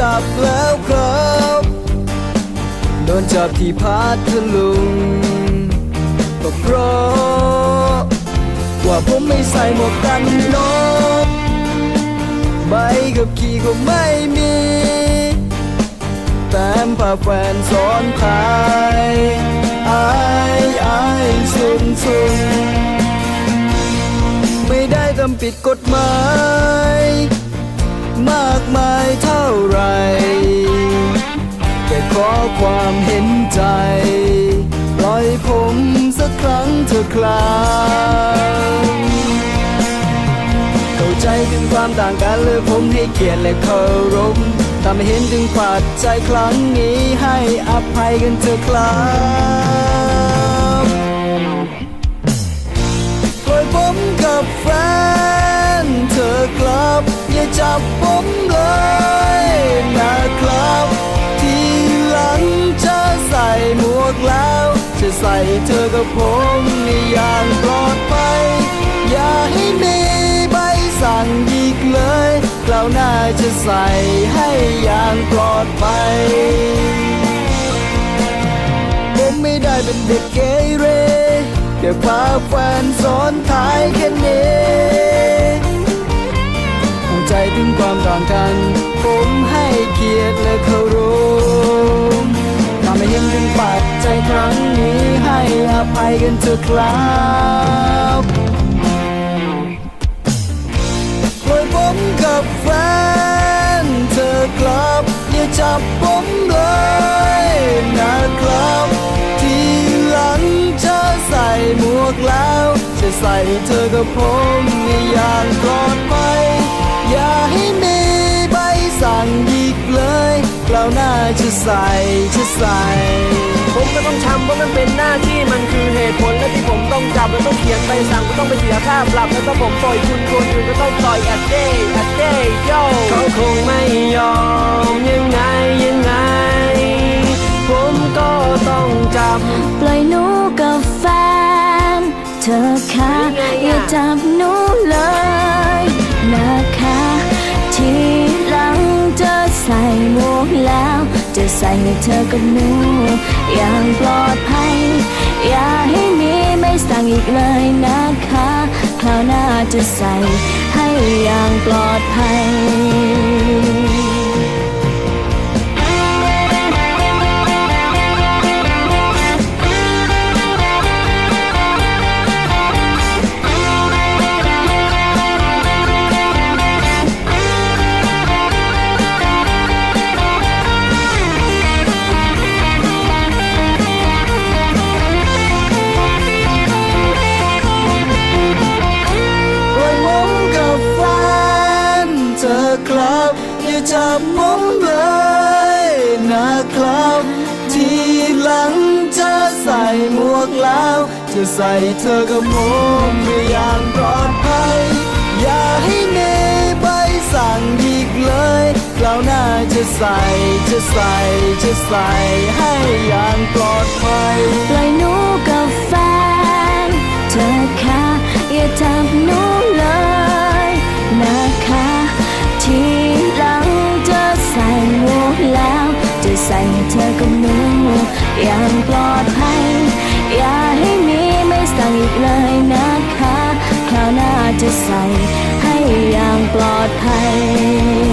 ลับแล้วครับโดนจับที่พัทลุงก็เพราะว่าผมไม่ใส่หมวกกันน็อกใบขับขี่ก็ไม่มีแต้มพาแฟนซ้อนท้ายอายอายสุนสุนไม่ได้ทำผิดกฎหมาย มากมายเท่าไรแค่ขอความเห็นใจ ปล่อยผมสักครั้งเถอะครับเข้าใจถึงความต่างกันเลยผมให้เกียรติและเคารพทำให้เห็นถึงขวาดใจครั้งนี้ให้อภัยกันเถอะครับ กับผมในอย่างปลอดภัยอย่าให้มีใบสั่งอีกเลยคราวหน้าจะใส่ให้อย่างปลอดภัยผมไม่ได้เป็นเด็กเกเรแค่พาแฟนซ้อนท้ายแค่นี้เข้าใจถึงความต่างกัน ภัยกันเถอะครับปล่อยผมกับแฟนเธอครับ อย่าจับผมเลยนะครับทีหลังจะใส่หมวกแล้ว จะใส่เธอกับผมในอย่างปลอดภัย เลยคราวหน้าจะใส่จะใส่ ผมก็ต้องทำเพราะมันเป็นหน้าที่มันคือเหตุผลและที่ผมต้องจับและต้องเขียนใบสั่งก็ต้องไปเสียค่าปรับแล้วถ้าผมปล่อยคุณคนอื่นก็ต้องปล่อยอัดเด้อัดเด้โยเขาคงไม่ยอมยังไงยังไง ผมก็ต้องจับปล่อยหนูกับแฟน เธอคะอย่าจับหนู จะใส่ให้เธอกับหนู อย่างปลอดภัย อย่าให้มีไม่สั่งอีกเลยนะคะคราวหน้าจะใส่ให้อย่างปลอดภัย อย่าจับผมเลยนะครับ ทีหลังจะใส่หมวกแล้ว จะใส่เธอกับผมในอย่างปลอดภัย อย่าให้เมีใบสั่งอีกเลยคราวหน้าจะใส่จะใส่จะใส่ให้อย่างปลอดภัยปล่อยหนูกับแฟน เธอคะอย่าจับหนู เธอกับหนูอย่างปลอดภัย อย่าให้มีไม่สั่งอีกเลยนะคะคราวหน้าจะใส่ให้อย่างปลอดภัย